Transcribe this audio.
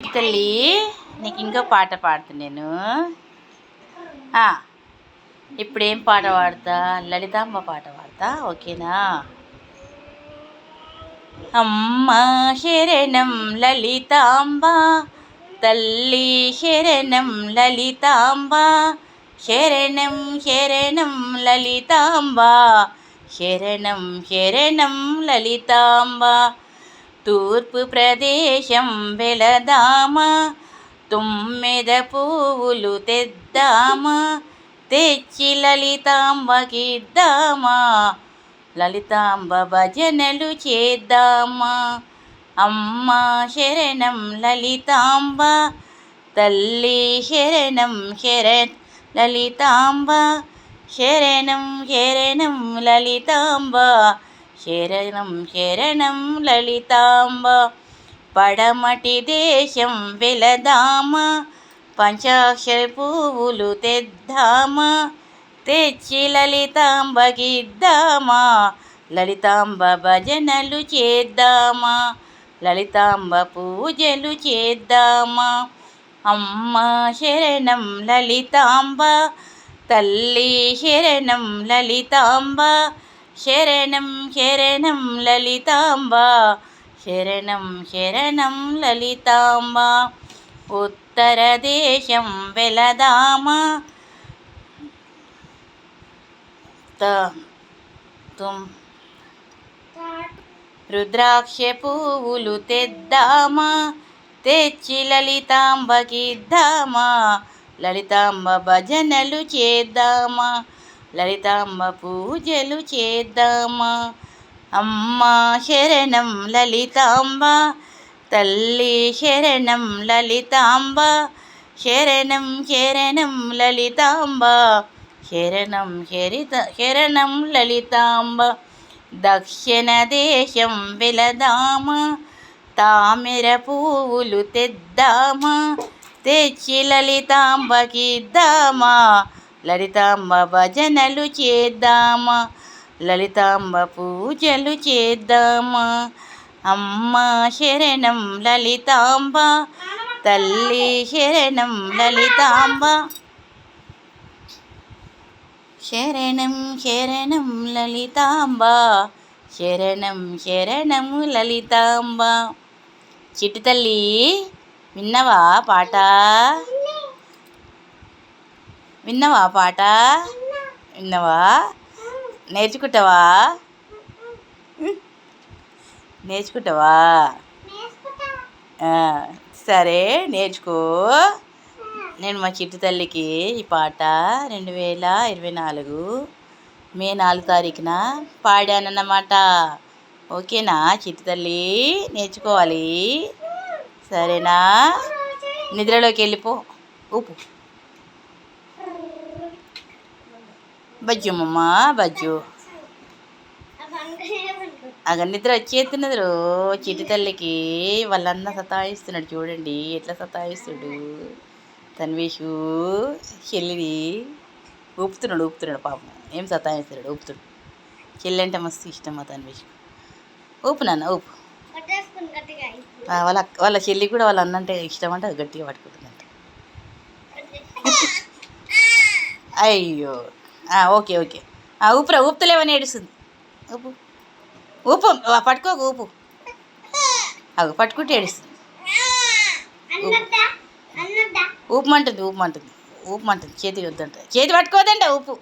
తల్లి నీకు ఇంకో పాట పాడుతా నేను. ఆ, ఇప్పుడేం పాట పాడతా? లలితాంబ పాట పాడతా ఓకేనా? అమ్మ శరణం లలితాంబ తల్లి శరణం లలితాంబ శరణం శరణం లలితాంబ శరణం శరణం లలితాంబ. తూర్పు ప్రదేశం వెళదామా తుమ్మెద పువ్వులు తెద్దామా తెచ్చి లలితాంబకిద్దామా లలితాంబ భజనలు చేద్దామా. అమ్మ శరణం లలితాంబ తల్లి శరణం శరణ్ లలితాంబ శరణం శరణం లలితాంబ. శరణం శరణం లలితాంబ పడమటి దేశం వెలదామ పంచాక్షర పువ్వులు తెద్దామా తెచ్చి లలితాంబకిద్దామా లలితాంబ భజనలు చేద్దామా లలితాంబ పూజలు చేద్దామా అమ్మ శరణం లలితాంబ తల్లి శరణం లలితాంబ శరణం శరణం లలితాంబ. శరణం శరణం లలితాంబ. ఉత్తర దేశం వెళదామా. రుద్రాక్ష పువ్వులు తెద్దామా. తెచ్చి లలితాంబకిద్దామా లలితాంబ భజనలు చేద్దామా. లలితాంబ పూజలు చేద్దామా? అమ్మ శరణం లలితాంబ తల్లి శరణం లలితాంబ శరణం శరణం లలితాంబ శరణం శరిత శరణం లలితాంబ దక్షిణ దేశం వెళదామా? తామిర పువ్వులు తెద్దామా? తెచ్చి లలితాంబకిద్దామా లలితాంబ భజనలు చేద్దామా? లలితాంబ పూజలు చేద్దామా? అమ్మ శరణం లలితాంబ తల్లి శరణం లలితాంబ. శరణం శరణం లలితాంబ శరణం శరణం లలితాంబ. చిట్టు తల్లి విన్నవా పాట? విన్నవా పాట? విన్నవా? నేర్చుకుంటావా? నేర్చుకుంటావా? సరే నేర్చుకో. నేను మా చిట్టి తల్లికి ఈ పాట రెండు వేల ఇరవై నాలుగు మే నాలుగు తారీఖున పాడానన్నమాట. ఓకేనా చిట్టి తల్లి? నేర్చుకోవాలి. సరేనా? నిద్రలోకి వెళ్ళిపో. ఊపు. బజ్జు మమ్మ బజ్జు అగ నిద్ర వచ్చేస్తున్నది రో చిట్టి తల్లికి వాళ్ళన్న సతాయిస్తున్నాడు చూడండి ఎట్లా సతాయిస్తుడు తన్వేషు చెల్లిని ఊపుతున్నాడు ఊపుతున్నాడు పాపం ఏం సతాయిస్తున్నాడు ఊపుతుడు చెల్లి అంటే మస్తు ఇష్టం మా తన్వేష్ ఊపు నాన్న ఊపు వాళ్ళ వాళ్ళ చెల్లి కూడా వాళ్ళ అన్న అంటే ఇష్టం అంటే గట్టిగా పట్టుకుంటుందంట అయ్యో ఓకే ఓకే. ఆ, ఊపురా ఊపుతలేవని ఏడుస్తుంది? ఊపు. ఊపు ఆ, పట్టుకోకు ఊపు. అగు పట్టుకుంటే ఏడుస్తుంది. ఊపమంటుంది ఊపమంటుంది. ఊపమంటుంది. చేతి వద్దంట. చేతి పట్టుకోదంట ఊపు.